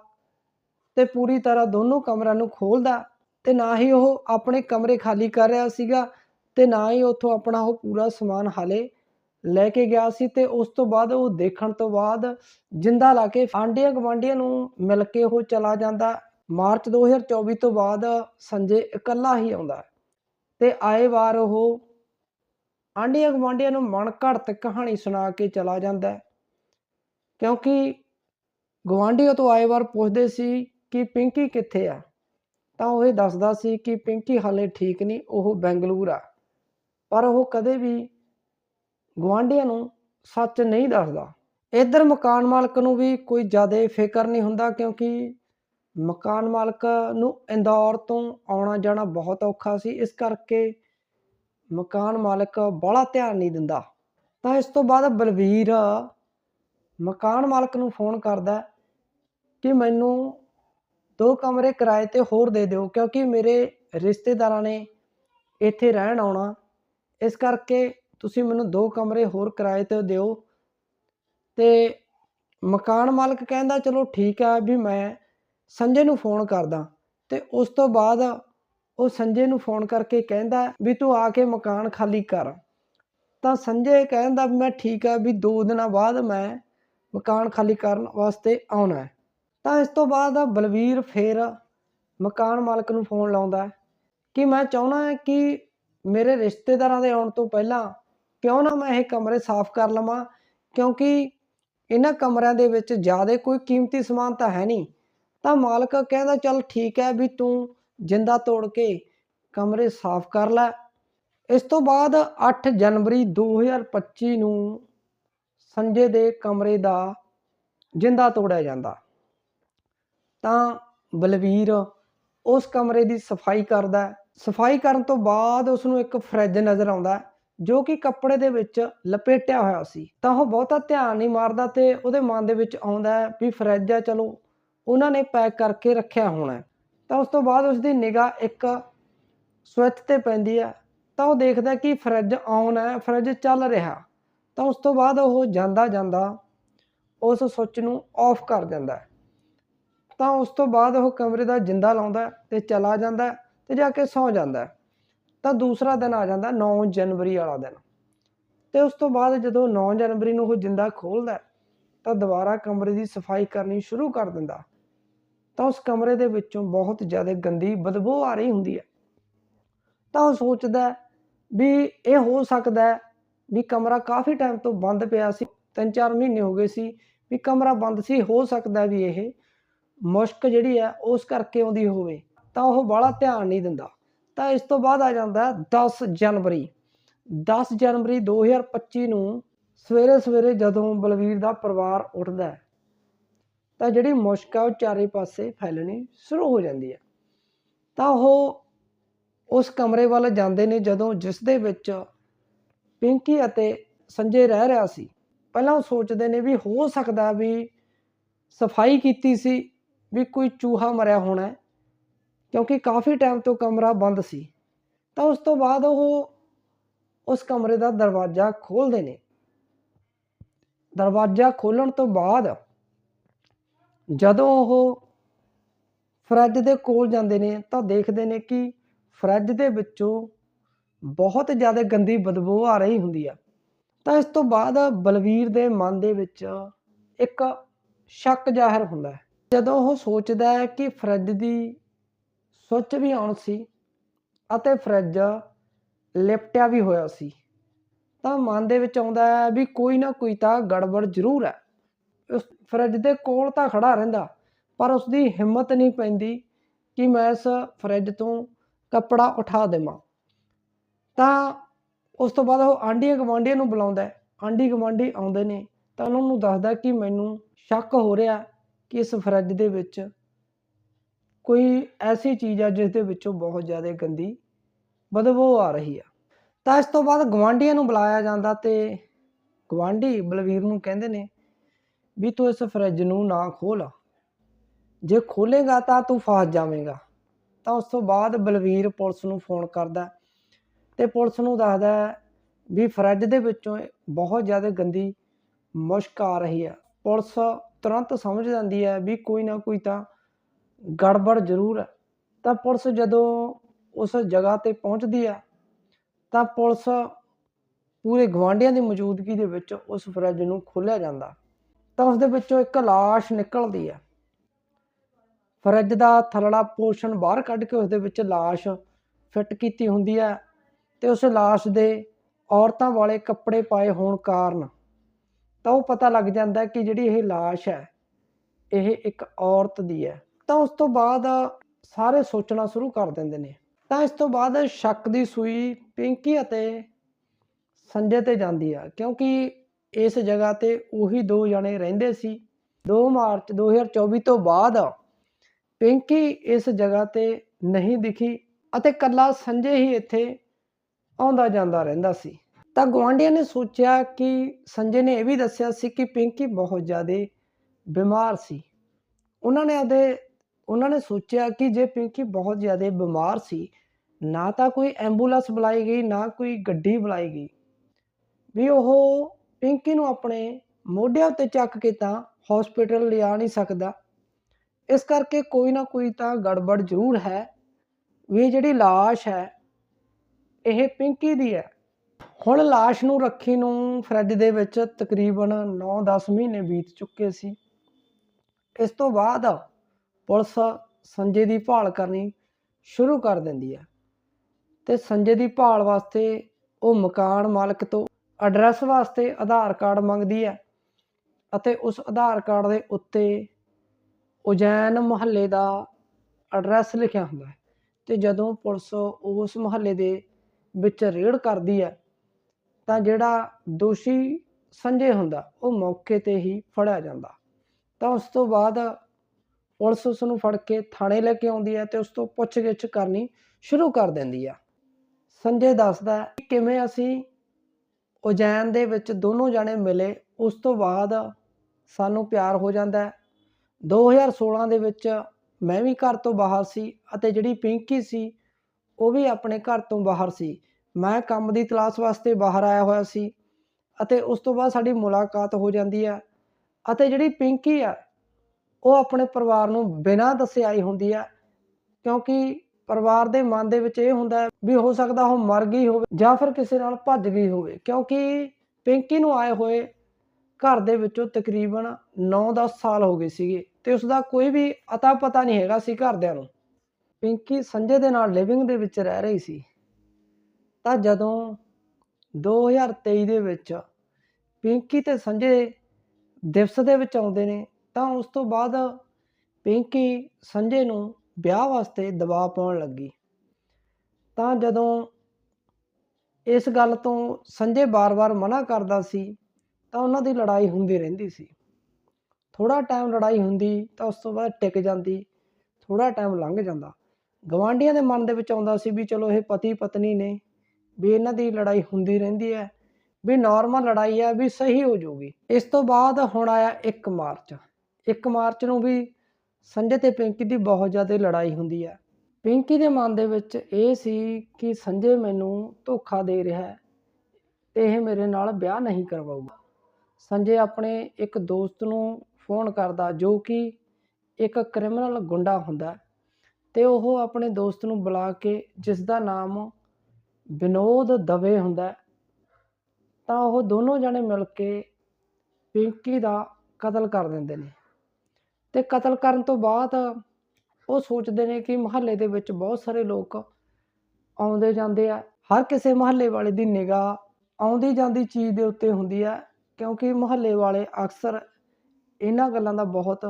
[SPEAKER 1] ਤੇ ਪੂਰੀ ਤਰ੍ਹਾਂ ਦੋਨੋਂ ਕਮਰਿਆਂ ਨੂੰ ਖੋਲਦਾ ਤੇ ਨਾ ਹੀ ਉਹ ਆਪਣੇ ਕਮਰੇ ਖਾਲੀ ਕਰ ਰਿਹਾ ਸੀਗਾ ਤੇ ਨਾ ਹੀ ਉੱਥੋਂ ਆਪਣਾ ਉਹ ਪੂਰਾ ਸਮਾਨ ਹਾਲੇ ਲੈ ਕੇ ਗਿਆ ਸੀ ਤੇ ਉਸ ਤੋਂ ਬਾਅਦ ਉਹ ਦੇਖਣ ਤੋਂ ਬਾਅਦ ਜਿੰਦਾ ਲਾ ਕੇ ਆਂਡੀਆਂ ਗਵਾਂਡੀਆਂ ਨੂੰ ਮਿਲ ਕੇ ਉਹ ਚਲਾ ਜਾਂਦਾ। ਮਾਰਚ 2024 ਤੋਂ ਬਾਅਦ ਸੰਜੇ ਇਕੱਲਾ ਹੀ ਆਉਂਦਾ ਤੇ ਆਏ ਵਾਰ ਉਹ ਆਂਡੀਆਂ ਗਵਾਂਡੀਆਂ ਨੂੰ ਮਨ ਘੜਤ ਕਹਾਣੀ ਸੁਣਾ ਕੇ ਚਲਾ ਜਾਂਦਾ ਹੈ। ਕਿਉਂਕਿ ਗਵਾਂਢੀਆਂ ਤੋਂ ਆਏ ਵਾਰ ਪੁੱਛਦੇ ਸੀ ਕਿ ਪਿੰਕੀ ਕਿੱਥੇ ਆ? ਤਾਂ ਉਹ ਇਹ ਦੱਸਦਾ ਸੀ ਕਿ ਪਿੰਕੀ ਹਾਲੇ ਠੀਕ ਨਹੀਂ, ਉਹ ਬੈਂਗਲੂਰ ਆ। ਪਰ ਉਹ ਕਦੇ ਵੀ ਗਵਾਂਢੀਆਂ ਨੂੰ ਸੱਚ ਨਹੀਂ ਦੱਸਦਾ। ਇਧਰ ਮਕਾਨ ਮਾਲਕ ਨੂੰ ਵੀ ਕੋਈ ਜ਼ਿਆਦਾ ਫਿਕਰ ਨਹੀਂ ਹੁੰਦਾ ਕਿਉਂਕਿ ਮਕਾਨ ਮਾਲਕ ਨੂੰ ਇੰਦੌਰ ਤੋਂ ਆਉਣਾ ਜਾਣਾ ਬਹੁਤ ਔਖਾ ਸੀ। ਇਸ ਕਰਕੇ ਮਕਾਨ ਮਾਲਕ ਬੜਾ ਧਿਆਨ ਨਹੀਂ ਦਿੰਦਾ। ਤਾਂ ਇਸ ਤੋਂ ਬਾਅਦ ਬਲਵੀਰ ਮਕਾਨ ਮਾਲਕ ਨੂੰ ਫੋਨ ਕਰਦਾ ਕਿ ਮੈਨੂੰ ਦੋ ਕਮਰੇ ਕਿਰਾਏ ਤੇ ਹੋਰ ਦੇ ਦਿਓ, ਕਿਉਂਕਿ ਮੇਰੇ ਰਿਸ਼ਤੇਦਾਰਾਂ ਨੇ ਇੱਥੇ ਰਹਿਣ ਆਉਣਾ। ਇਸ ਕਰਕੇ ਤੁਸੀਂ ਮੈਨੂੰ ਦੋ ਕਮਰੇ ਹੋਰ ਕਿਰਾਏ ਤੇ ਦਿਓ। ਤੇ ਮਕਾਨ ਮਾਲਕ ਕਹਿੰਦਾ, ਚਲੋ ਠੀਕ ਆ ਵੀ ਮੈਂ ਸੰਜੇ ਨੂੰ ਫੋਨ ਕਰਦਾ। ਤੇ ਉਸ ਤੋਂ ਬਾਅਦ ਉਹ ਸੰਜੇ ਨੂੰ ਫੋਨ ਕਰਕੇ ਕਹਿੰਦਾ ਵੀ ਤੂੰ ਆ ਕੇ ਮਕਾਨ ਖਾਲੀ ਕਰ। ਤਾਂ ਸੰਜੇ ਕਹਿੰਦਾ ਵੀ ਮੈਂ ਠੀਕ ਆ ਵੀ ਦੋ ਦਿਨਾਂ ਬਾਅਦ ਮੈਂ ਮਕਾਨ ਖਾਲੀ ਕਰਨ ਵਾਸਤੇ ਆਉਣਾ ਹੈ। ਤਾਂ ਇਸ ਤੋਂ ਬਾਅਦ ਬਲਵੀਰ ਫੇਰ ਮਕਾਨ ਮਾਲਕ ਨੂੰ ਫੋਨ ਲਾਉਂਦਾ ਹੈ ਕਿ ਮੈਂ ਚਾਹੁੰਦਾ ਹਾਂ ਕਿ ਮੇਰੇ ਰਿਸ਼ਤੇਦਾਰਾਂ ਦੇ ਆਉਣ ਤੋਂ ਪਹਿਲਾਂ ਕਿਉਂ ਨਾ ਮੈਂ ਇਹ ਕਮਰੇ ਸਾਫ਼ ਕਰ ਲਵਾਂ, ਕਿਉਂਕਿ ਇਹਨਾਂ ਕਮਰਿਆਂ ਦੇ ਵਿੱਚ ਜ਼ਿਆਦਾ ਕੋਈ ਕੀਮਤੀ ਸਮਾਨ ਤਾਂ ਹੈ ਨਹੀਂ। ਤਾਂ ਮਾਲਕ ਕਹਿੰਦਾ, ਚੱਲ ਠੀਕ ਹੈ ਵੀ ਤੂੰ ਜਿੰਦਾ ਤੋੜ ਕੇ ਕਮਰੇ ਸਾਫ਼ ਕਰ ਲੈ। ਇਸ ਤੋਂ ਬਾਅਦ 8 ਜਨਵਰੀ 2025 ਨੂੰ ਸੰਜੇ ਦੇ ਕਮਰੇ ਦਾ ਜਿੰਦਾ ਤੋੜਿਆ ਜਾਂਦਾ। ਤਾਂ ਬਲਵੀਰ ਉਸ ਕਮਰੇ ਦੀ ਸਫ਼ਾਈ ਕਰਦਾ ਸਫ਼ਾਈ ਕਰਨ ਤੋਂ ਬਾਅਦ ਉਸ ਨੂੰ ਇੱਕ ਫਰਿੱਜ ਨਜ਼ਰ ਆਉਂਦਾ ਜੋ ਕਿ ਕੱਪੜੇ ਦੇ ਵਿੱਚ ਲਪੇਟਿਆ ਹੋਇਆ ਸੀ। ਤਾਂ ਉਹ ਬਹੁਤਾ ਧਿਆਨ ਨਹੀਂ ਮਾਰਦਾ ਤੇ ਉਹਦੇ ਮਨ ਦੇ ਵਿੱਚ ਆਉਂਦਾ ਹੈ ਵੀ ਫਰਿੱਜ ਆ ਚਲੋ ਉਹਨਾਂ ਨੇ ਪੈਕ ਕਰਕੇ ਰੱਖਿਆ ਹੋਣਾ ਤਾਂ ਉਸ ਤੋਂ ਬਾਅਦ ਉਸ ਦੀ ਨਿਗਾਹ ਇੱਕ ਸਵਿਚ ਤੇ ਪੈਂਦੀ ਹੈ। ਤਾਂ ਉਹ ਦੇਖਦਾ ਕਿ ਫਰਿੱਜ ਆਨ ਹੈ, ਫਰਿੱਜ ਚੱਲ ਰਿਹਾ। ਤਾਂ ਉਸ ਤੋਂ ਬਾਅਦ ਉਹ ਜਾਂਦਾ ਜਾਂਦਾ ਉਸ ਸੁੱਚ ਨੂੰ ਆਫ ਕਰ ਦਿੰਦਾ ਹੈ। ਤਾਂ ਉਸ ਤੋਂ ਬਾਅਦ ਉਹ ਕਮਰੇ ਦਾ ਜਿੰਦਾ ਲਾਉਂਦਾ ਹੈ ਤੇ ਚਲਾ ਜਾਂਦਾ ਹੈ ਤੇ ਜਾ ਕੇ ਸੌ ਜਾਂਦਾ ਤਾਂ ਦੂਸਰਾ ਦਿਨ ਆ ਜਾਂਦਾ 9 ਜਨਵਰੀ ਵਾਲਾ ਦਿਨ। ਤੇ ਉਸ ਤੋਂ ਬਾਅਦ ਜਦੋਂ 9 ਜਨਵਰੀ ਨੂੰ ਉਹ ਜਿੰਦਾ ਖੋਲਦਾ ਤਾਂ ਦੁਬਾਰਾ ਕਮਰੇ ਦੀ ਸਫ਼ਾਈ ਕਰਨੀ ਸ਼ੁਰੂ ਕਰ ਦਿੰਦਾ ਤਾਂ ਉਸ ਕਮਰੇ ਦੇ ਵਿੱਚੋਂ ਬਹੁਤ ਜ਼ਿਆਦਾ ਗੰਦੀ ਬਦਬੂ ਆ ਰਹੀ ਹੁੰਦੀ ਹੈ। ਤਾਂ ਉਹ ਸੋਚਦਾ ਵੀ ਇਹ ਹੋ ਸਕਦਾ ਵੀ ਕਮਰਾ ਕਾਫੀ ਟਾਈਮ ਤੋਂ ਬੰਦ ਪਿਆ ਸੀ, ਤਿੰਨ ਚਾਰ ਮਹੀਨੇ ਹੋ ਗਏ ਸੀ ਵੀ ਕਮਰਾ ਬੰਦ ਸੀ, ਹੋ ਸਕਦਾ ਵੀ ਇਹ ਮੁਸ਼ਕ ਜਿਹੜੀ ਹੈ ਉਸ ਕਰਕੇ ਆਉਂਦੀ ਹੋਵੇ, ਤਾਂ ਉਹ ਬਾਹਲਾ ਧਿਆਨ ਨਹੀਂ ਦਿੰਦਾ। ਤਾਂ ਇਸ ਤੋਂ ਬਾਅਦ ਆ ਜਾਂਦਾ ਹੈ 10 ਜਨਵਰੀ 10 ਜਨਵਰੀ 2025 ਨੂੰ ਸਵੇਰੇ ਸਵੇਰੇ ਜਦੋਂ ਬਲਵੀਰ ਦਾ ਪਰਿਵਾਰ ਉੱਠਦਾ ਤਾਂ ਜਿਹੜੀ ਮੁਸ਼ਕ ਆ ਉਹ ਚਾਰੇ ਪਾਸੇ ਫੈਲਣੀ ਸ਼ੁਰੂ ਹੋ ਜਾਂਦੀ ਹੈ। ਤਾਂ ਉਹ ਉਸ ਕਮਰੇ ਵੱਲ ਜਾਂਦੇ ਨੇ ਜਦੋਂ ਜਿਸ ਦੇ ਵਿੱਚ ਪਿੰਕੀ ਅਤੇ ਸੰਜੇ ਰਹਿ ਰਿਹਾ ਸੀ। ਪਹਿਲਾਂ ਉਹ ਸੋਚਦੇ ਨੇ ਵੀ ਹੋ ਸਕਦਾ ਵੀ ਸਫ਼ਾਈ ਕੀਤੀ ਸੀ ਵੀ ਕੋਈ ਚੂਹਾ ਮਰਿਆ ਹੋਣਾ ਕਿਉਂਕਿ ਕਾਫੀ ਟਾਈਮ ਤੋਂ ਕਮਰਾ ਬੰਦ ਸੀ। ਤਾਂ ਉਸ ਤੋਂ ਬਾਅਦ ਉਹ ਉਸ ਕਮਰੇ ਦਾ ਦਰਵਾਜ਼ਾ ਖੋਲਦੇ ਨੇ। ਦਰਵਾਜ਼ਾ ਖੋਲ੍ਹਣ ਤੋਂ ਬਾਅਦ ਜਦੋਂ ਉਹ ਫਰਿੱਜ ਦੇ ਕੋਲ ਜਾਂਦੇ ਨੇ ਤਾਂ ਦੇਖਦੇ ਨੇ ਕਿ ਫਰਿੱਜ ਦੇ ਵਿੱਚੋਂ ਬਹੁਤ ਜ਼ਿਆਦਾ ਗੰਦੀ ਬਦਬੂ ਆ ਰਹੀ ਹੁੰਦੀ ਆ। ਤਾਂ ਇਸ ਤੋਂ ਬਾਅਦ ਬਲਵੀਰ ਦੇ ਮਨ ਦੇ ਵਿੱਚ ਇੱਕ ਸ਼ੱਕ ਜ਼ਾਹਰ ਹੁੰਦਾ ਹੈ। ਜਦੋਂ ਉਹ ਸੋਚਦਾ ਹੈ ਕਿ ਫਰਿੱਜ ਦੀ ਸੁੱਚ ਵੀ ਆਨ ਸੀ ਅਤੇ ਫਰਿੱਜ ਲਿਪਟਿਆ ਵੀ ਹੋਇਆ ਸੀ, ਤਾਂ ਮਨ ਦੇ ਵਿੱਚ ਆਉਂਦਾ ਹੈ ਵੀ ਕੋਈ ਨਾ ਕੋਈ ਤਾਂ ਗੜਬੜ ਜ਼ਰੂਰ ਹੈ। ਉਸ ਫਰਿੱਜ ਦੇ ਕੋਲ ਤਾਂ ਖੜਾ ਰਹਿੰਦਾ, ਪਰ ਉਸ ਦੀ ਹਿੰਮਤ ਨਹੀਂ ਪੈਂਦੀ ਕਿ ਮੈਂ ਇਸ ਫਰਿੱਜ ਤੋਂ ਕੱਪੜਾ ਉਠਾ ਦੇਵਾਂ। ਤਾਂ ਉਸ ਤੋਂ ਬਾਅਦ ਉਹ ਆਂਢੀਆਂ ਗਵਾਂਢੀਆਂ ਨੂੰ ਬੁਲਾਉਂਦਾ ਹੈ। ਆਂਢੀ ਗਵਾਂਢੀ ਆਉਂਦੇ ਨੇ ਤਾਂ ਉਹਨਾਂ ਨੂੰ ਦੱਸਦਾ ਕਿ ਮੈਨੂੰ ਸ਼ੱਕ ਹੋ ਰਿਹਾ ਕਿ ਇਸ ਫਰਿੱਜ ਦੇ ਵਿੱਚ ਕੋਈ ਐਸੀ ਚੀਜ਼ ਆ ਜਿਸ ਦੇ ਵਿੱਚੋਂ ਬਹੁਤ ਜ਼ਿਆਦਾ ਗੰਦੀ ਬਦਬੂ ਆ ਰਹੀ ਆ। ਤਾਂ ਇਸ ਤੋਂ ਬਾਅਦ ਗਵਾਂਢੀਆਂ ਨੂੰ ਬੁਲਾਇਆ ਜਾਂਦਾ ਤੇ ਗਵਾਂਢੀ ਬਲਵੀਰ ਨੂੰ ਕਹਿੰਦੇ ਨੇ ਵੀ ਤੂੰ ਇਸ ਫਰਿੱਜ ਨੂੰ ਨਾ ਖੋਲ। ਜੇ ਖੋਲੇਗਾ ਤਾਂ ਤੂੰ ਫਸ ਜਾਵੇਂਗਾ। ਤਾਂ ਉਸ ਤੋਂ ਬਾਅਦ ਬਲਵੀਰ ਪੁਲਿਸ ਨੂੰ ਫੋਨ ਕਰਦਾ ਤੇ ਪੁਲਿਸ ਨੂੰ ਦੱਸਦਾ ਵੀ ਫਰਿੱਜ ਦੇ ਵਿੱਚੋਂ ਬਹੁਤ ਜ਼ਿਆਦਾ ਗੰਦੀ ਮੁਸ਼ਕ ਆ ਰਹੀ ਹੈ। ਪੁਲਿਸ ਤੁਰੰਤ ਸਮਝ ਜਾਂਦੀ ਹੈ ਵੀ ਕੋਈ ਨਾ ਕੋਈ ਤਾਂ ਗੜਬੜ ਜ਼ਰੂਰ ਹੈ। ਤਾਂ ਪੁਲਿਸ ਜਦੋਂ ਉਸ ਜਗ੍ਹਾ ਤੇ ਪਹੁੰਚਦੀ ਹੈ, ਤਾਂ ਪੁਲਿਸ ਪੂਰੇ ਗਵਾਂਢੀਆਂ ਦੀ ਮੌਜੂਦਗੀ ਦੇ ਵਿੱਚ ਉਸ ਫਰਿੱਜ ਨੂੰ ਖੋਲ੍ਹਿਆ ਜਾਂਦਾ। ਤਾਂ ਉਸ ਦੇ ਵਿੱਚੋਂ ਇੱਕ ਲਾਸ਼ ਨਿਕਲਦੀ ਹੈ। ਫਰਿੱਜ ਦਾ ਥੱਲੜਾ ਪੋਰਸ਼ਨ ਬਾਹਰ ਕੱਢ ਕੇ ਉਸ ਦੇ ਵਿੱਚ ਲਾਸ਼ ਫਿੱਟ ਕੀਤੀ ਹੁੰਦੀ ਹੈ ਤੇ ਉਸ ਲਾਸ਼ ਦੇ ਔਰਤਾਂ ਵਾਲੇ ਕੱਪੜੇ ਪਾਏ ਹੋਣ ਕਾਰਨ ਤਾਂ ਉਹ ਪਤਾ ਲੱਗ ਜਾਂਦਾ ਕਿ ਜਿਹੜੀ ਇਹ ਲਾਸ਼ ਹੈ, ਇਹ ਇੱਕ ਔਰਤ ਦੀ ਹੈ। ਤਾਂ ਉਸ ਤੋਂ ਬਾਅਦ ਸਾਰੇ ਸੋਚਣਾ ਸ਼ੁਰੂ ਕਰ ਦਿੰਦੇ ਨੇ। ਤਾਂ ਇਸ ਤੋਂ ਬਾਅਦ ਸ਼ੱਕ ਦੀ ਸੂਈ ਪਿੰਕੀ ਅਤੇ ਸੰਜੇ ਤੇ ਜਾਂਦੀ ਆ, ਕਿਉਂਕਿ ਇਸ ਜਗ੍ਹਾ ਤੇ ਉਹੀ ਦੋ ਜਣੇ ਰਹਿੰਦੇ ਸੀ। 2 ਮਾਰਚ 2024 ਤੋਂ ਬਾਅਦ ਪਿੰਕੀ ਇਸ ਜਗ੍ਹਾ ਤੇ ਨਹੀਂ ਦਿਖੀ ਅਤੇ ਕੱਲਾ ਸੰਜੇ ਹੀ ਇੱਥੇ ਆਉਂਦਾ ਜਾਂਦਾ ਰਹਿੰਦਾ ਸੀ। ਤਾਂ ਗਵਾਂਢੀਆਂ ਨੇ ਸੋਚਿਆ ਕਿ ਸੰਜੇ ਨੇ ਇਹ ਵੀ ਦੱਸਿਆ ਸੀ ਕਿ ਪਿੰਕੀ ਬਹੁਤ ਜ਼ਿਆਦਾ ਬਿਮਾਰ ਸੀ। ਉਹਨਾਂ ਨੇ ਆਪਦੇ ਉਹਨਾਂ ਨੇ ਸੋਚਿਆ ਕਿ ਜੇ ਪਿੰਕੀ ਬਹੁਤ ਜ਼ਿਆਦਾ ਬਿਮਾਰ ਸੀ, ਨਾ ਤਾਂ ਕੋਈ ਐਂਬੂਲੈਂਸ ਬੁਲਾਈ ਗਈ, ਨਾ ਕੋਈ ਗੱਡੀ ਬੁਲਾਈ ਗਈ। ਵੀ ਉਹ ਪਿੰਕੀ ਨੂੰ ਆਪਣੇ ਮੋਢਿਆਂ ਉੱਤੇ ਚੱਕ ਕੇ ਤਾਂ ਹਸਪੀਟਲ ਲਿਆ ਨਹੀਂ ਸਕਦਾ। ਇਸ ਕਰਕੇ ਕੋਈ ਨਾ ਕੋਈ ਤਾਂ ਗੜਬੜ ਜ਼ਰੂਰ ਹੈ। ਵੀ ਜਿਹੜੀ ਲਾਸ਼ ਹੈ ਇਹ ਪਿੰਕੀ ਦੀ ਹੈ। ਹੁਣ ਲਾਸ਼ ਨੂੰ ਰੱਖੀ ਨੂੰ ਫਰਿੱਜ ਦੇ ਵਿੱਚ ਤਕਰੀਬਨ 9-10 ਮਹੀਨੇ ਬੀਤ ਚੁੱਕੇ ਸੀ। ਇਸ ਤੋਂ ਬਾਅਦ ਪੁਲਿਸ ਸੰਜੇ ਦੀ ਭਾਲ ਕਰਨੀ ਸ਼ੁਰੂ ਕਰ ਦਿੰਦੀ ਹੈ ਤੇ ਸੰਜੇ ਦੀ ਭਾਲ ਵਾਸਤੇ ਉਹ ਮਕਾਨ ਮਾਲਕ ਤੋਂ ਐਡਰੈਸ ਵਾਸਤੇ ਆਧਾਰ ਕਾਰਡ ਮੰਗਦੀ ਹੈ ਅਤੇ ਉਸ ਆਧਾਰ ਕਾਰਡ ਦੇ ਉੱਤੇ ਉਜੈਨ ਮੁਹੱਲੇ ਦਾ ਐਡਰੈਸ ਲਿਖਿਆ ਹੁੰਦਾ ਹੈ ਤੇ ਜਦੋਂ ਪੁਲਿਸ ਉਸ ਮੁਹੱਲੇ ਦੇ ਵਿੱਚ ਰੇਡ ਕਰਦੀ ਹੈ, ਤਾਂ ਜਿਹੜਾ ਦੋਸ਼ੀ ਸੰਜੇ ਹੁੰਦਾ, ਉਹ ਮੌਕੇ ਤੇ ਹੀ ਫੜਿਆ ਜਾਂਦਾ। ਤਾਂ ਉਸ ਤੋਂ ਬਾਅਦ ਪੁਲਿਸ ਉਸ ਨੂੰ ਫੜ ਕੇ ਥਾਣੇ ਲੈ ਕੇ ਆਉਂਦੀ ਹੈ ਤੇ ਉਸ ਤੋਂ ਪੁੱਛਗਿੱਛ ਕਰਨੀ ਸ਼ੁਰੂ ਕਰ ਦਿੰਦੀ ਆ ਸੰਜੇ ਦੱਸਦਾ ਕਿ ਕਿਵੇਂ ਅਸੀਂ ਉਜੈਨ ਦੇ ਵਿੱਚ ਦੋਨੋਂ ਜਾਣੇ ਮਿਲੇ, ਉਸ ਤੋਂ ਬਾਅਦ ਸਾਨੂੰ ਪਿਆਰ ਹੋ ਜਾਂਦਾ ਹੈ। 2016 ਦੇ ਵਿੱਚ ਮੈਂ ਵੀ ਘਰ ਤੋਂ ਬਾਹਰ ਸੀ ਅਤੇ ਜਿਹੜੀ ਪਿੰਕੀ ਸੀ, ਉਹ ਵੀ ਆਪਣੇ ਘਰ ਤੋਂ ਬਾਹਰ ਸੀ। ਮੈਂ ਕੰਮ ਦੀ ਤਲਾਸ਼ ਵਾਸਤੇ ਬਾਹਰ ਆਇਆ ਹੋਇਆ ਸੀ ਅਤੇ ਉਸ ਤੋਂ ਬਾਅਦ ਸਾਡੀ ਮੁਲਾਕਾਤ ਹੋ ਜਾਂਦੀ ਹੈ ਅਤੇ ਜਿਹੜੀ ਪਿੰਕੀ ਆ, ਉਹ ਆਪਣੇ ਪਰਿਵਾਰ ਨੂੰ ਬਿਨਾਂ ਦੱਸੇ ਆਈ ਹੁੰਦੀ ਆ ਕਿਉਂਕਿ ਪਰਿਵਾਰ ਦੇ ਮਨ ਦੇ ਵਿੱਚ ਇਹ ਹੁੰਦਾ ਵੀ ਹੋ ਸਕਦਾ ਉਹ ਮਰ ਗਈ ਹੋਵੇ ਜਾਂ ਫਿਰ ਕਿਸੇ ਨਾਲ ਭੱਜ ਗਈ ਹੋਵੇ ਕਿਉਂਕਿ ਪਿੰਕੀ ਨੂੰ ਆਏ ਹੋਏ ਘਰ ਦੇ ਵਿੱਚੋਂ ਤਕਰੀਬਨ 9-10 ਸਾਲ ਹੋ ਗਏ ਸੀਗੇ ਤੇ ਉਸ ਦਾ ਕੋਈ ਵੀ ਅਤਾ ਪਤਾ ਨਹੀਂ ਹੈਗਾ ਸੀ ਘਰਦਿਆਂ ਨੂੰ। ਪਿੰਕੀ ਸੰਜੇ ਦੇ ਨਾਲ ਲਿਵਿੰਗ ਦੇ ਵਿੱਚ ਰਹਿ ਰਹੀ ਸੀ। ਤਾਂ ਜਦੋਂ 2023 ਦੇ ਵਿੱਚ ਪਿੰਕੀ ਤੇ ਸੰਜੇ ਦਿਵਸ ਦੇ ਵਿੱਚ ਆਉਂਦੇ ਨੇ, ਤਾਂ ਉਸ ਤੋਂ ਬਾਅਦ ਪਿੰਕੀ ਸੰਜੇ ਨੂੰ ਵਿਆਹ ਵਾਸਤੇ ਦਬਾਅ ਪਾਉਣ ਲੱਗੀ। ਤਾਂ ਜਦੋਂ ਇਸ ਗੱਲ ਤੋਂ ਸੰਜੇ ਬਾਰ-ਬਾਰ ਮਨਾ ਕਰਦਾ ਸੀ, ਤਾਂ ਉਹਨਾਂ ਦੀ ਲੜਾਈ ਹੁੰਦੀ ਰਹਿੰਦੀ ਸੀ। ਥੋੜਾ ਟਾਈਮ ਲੜਾਈ ਹੁੰਦੀ, ਤਾਂ ਉਸ ਤੋਂ ਬਾਅਦ ਟਿਕ ਜਾਂਦੀ ਥੋੜਾ ਟਾਈਮ ਲੰਘ ਜਾਂਦਾ। ਗਵਾਂਢੀਆਂ ਦੇ ਮਨ ਦੇ ਵਿੱਚ ਆਉਂਦਾ ਸੀ ਵੀ ਚਲੋ ਇਹ ਪਤੀ ਪਤਨੀ ਨੇ ਵੀ ਇਹਨਾਂ ਦੀ ਲੜਾਈ ਹੁੰਦੀ ਰਹਿੰਦੀ ਹੈ, ਵੀ ਨਾਰਮਲ ਲੜਾਈ ਹੈ, ਵੀ ਸਹੀ ਹੋ ਜਾਊਗੀ। ਇਸ ਤੋਂ ਬਾਅਦ ਹੁਣ ਆਇਆ 1 ਮਾਰਚ। 1 ਮਾਰਚ ਨੂੰ ਵੀ ਸੰਜੇ ਤੇ ਪਿੰਕੀ ਦੀ ਬਹੁਤ ਜ਼ਿਆਦਾ ਲੜਾਈ ਹੁੰਦੀ ਹੈ। ਪਿੰਕੀ ਦੇ ਮਨ ਦੇ ਵਿੱਚ ਇਹ ਸੀ ਕਿ ਸੰਜੇ ਮੈਨੂੰ ਧੋਖਾ ਦੇ ਰਿਹਾ ਹੈ ਤੇ ਇਹ ਮੇਰੇ ਨਾਲ ਵਿਆਹ ਨਹੀਂ ਕਰਵਾਊਗਾ। ਸੰਜੇ ਆਪਣੇ ਇੱਕ ਦੋਸਤ ਨੂੰ ਫੋਨ ਕਰਦਾ, ਜੋ ਕਿ ਇੱਕ ਕ੍ਰਿਮੀਨਲ ਗੁੰਡਾ ਹੁੰਦਾ ਹੈ ਤੇ ਉਹ ਆਪਣੇ ਦੋਸਤ ਨੂੰ ਬੁਲਾ ਕੇ ਜਿਸ ਦਾ ਨਾਮ ਵਿਨੋਦ ਦਵੇ ਹੁੰਦਾ ਤਾਂ ਉਹ ਦੋਨੋਂ ਜਣੇ ਮਿਲ ਕੇ ਪਿੰਕੀ ਦਾ ਕਤਲ ਕਰ ਦਿੰਦੇ ਨੇ। ਤੇ ਕਤਲ ਕਰਨ ਤੋਂ ਬਾਅਦ ਉਹ ਸੋਚਦੇ ਨੇ ਕਿ ਮਹੱਲੇ ਦੇ ਵਿੱਚ ਬਹੁਤ ਸਾਰੇ ਲੋਕ ਆਉਂਦੇ ਜਾਂਦੇ ਆ। ਹਰ ਕਿਸੇ ਮਹੱਲੇ ਵਾਲੇ ਦੀ ਨਿਗਾਹ ਆਉਂਦੀ ਜਾਂਦੀ ਚੀਜ਼ ਦੇ ਉੱਤੇ ਹੁੰਦੀ ਆ, ਕਿਉਂਕਿ ਮਹੱਲੇ ਵਾਲੇ ਅਕਸਰ ਇਹਨਾਂ ਗੱਲਾਂ ਦਾ ਬਹੁਤ